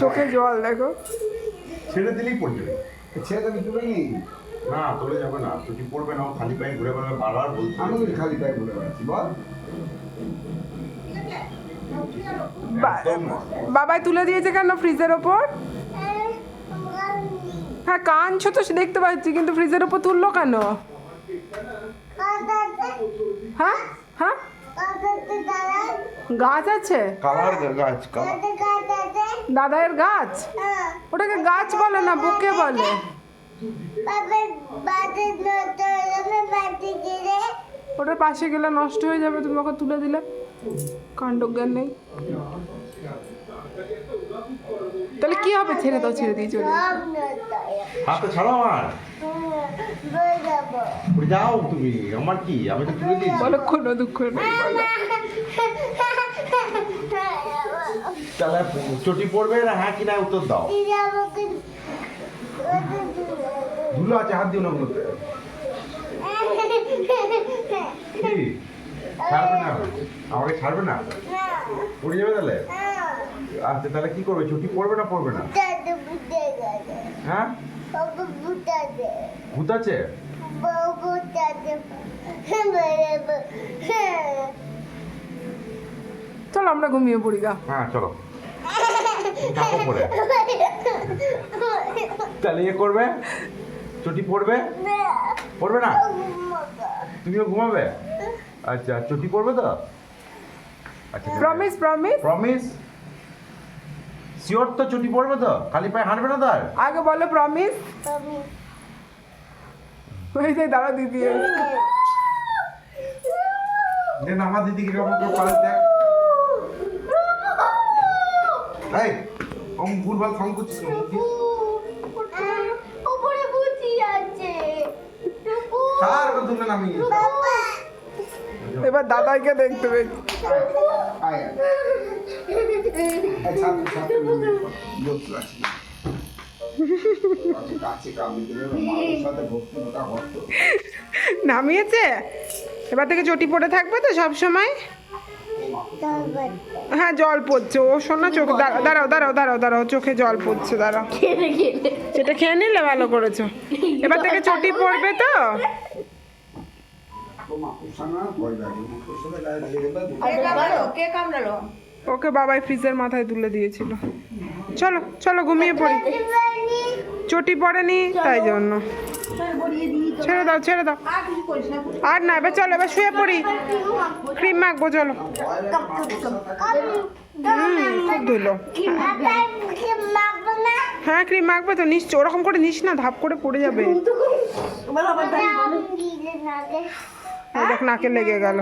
চোখে জল দেখো। ছেড়ে দিলেই পড়ে যাবে ছেলে আমি তুলে নিই না তোলে যাবে না। ছুটি পড়বে না? খালি পায়ে ঘুরে বেড়াবে বারবার বলতে আমি। খালি পায়ে বলে বেড়াচ্ছি বল। বাবাই তুলে দিয়েছে কেন ফ্রিজের ওপর? হ্যাঁ কাঁদছো তো সে দেখতে পাচ্ছি কিন্তু ফ্রিজের ওপর তুললো কেন? হ্যাঁ হ্যাঁ। গাছ আছে? কালার গাছ কালার। দাদায়ের গাছ? ওটাকে গাছ বলে না বুকে বলে। ওটার পাশে গেলে নষ্ট হয়ে যাবে তুমি ওকে তুলে দিলে। কাণ্ডজ্ঞান নেই। তাহলে কি হবে? ছেড়ে দাও ছেড়ে দিয়ে চলে। হাতে ছাড়ো আমার। যাও তুমি আমার কি? আমি তো তুলে দিয়েছি। বলো কোনো দুঃখ নেই। তাহলে চটি পড়বে না হ্যাঁ কি না উত্তর দাও। ধুলো আছে, হাত দিও না কি? ছাড়বে না? আমাকে ছাড়বে না? পড়ে যাবে তাহলে? আচ্ছা তাহলে কি করবে? ছুটি পড়বে না পড়বে না? হ্যাঁ? ভূত আছে? চলো আমরা ঘুমিয়ে পড়ি গা। হ্যাঁ চলো। থাকো পরে। তাহলে ইয়ে করবে? চটি পড়বে পড়বে না? তুমিও ঘুমাবে? আচ্ছা চটি পড়বে তো? আচ্ছা প্রমিস প্রমিস প্রমিস শিওর তো চটি পড়বে তো? খালি পায়ে হাঁটবে না তার? আগে বলো প্রমিস ওই যে দাঁড়া দিদি। এসছে। দেন আমার দিদিকে কেমন করে পারে দেখ। এই অম ভুলভাল ফোন করছিস কেন? উপরে বুঝি আছে। তুলে নামি এবার দাদাইকে দেখতে আয় আয়। বলতে হতো। নামিয়েছে? এবার থেকে চটি পড়ে থাকবে তো সব সময় হ্যাঁ জল পড়ছে। ও, শোনা চোখ দাঁড়াও দাঁড়াও দাঁড়াও দাঁড়াও, চোখে জল পড়ছে, দাঁড়াও। সেটা খেয়ে নিলে ভালো করেছ। এবার থেকে চটি পড়বে তো? না ওকে বাবাই ফ্রিজের মাথায় তুলে দিয়েছিল। চলো চলো, ঘুমিয়ে পড়ি। চটি পড়েনি, তাই জন্য। ছেড়ে দাও ছেড়ে দাও। আর না এবার চলো এবার শুয়ে পড়ি। ক্রিম মাখবো চলো। খুব ধুলো। হ্যাঁ ক্রিম মাখবে তো নিস ওরকম করে নিস না ধাপ করে পড়ে যাবে। দেখ নাকে লেগে গেল।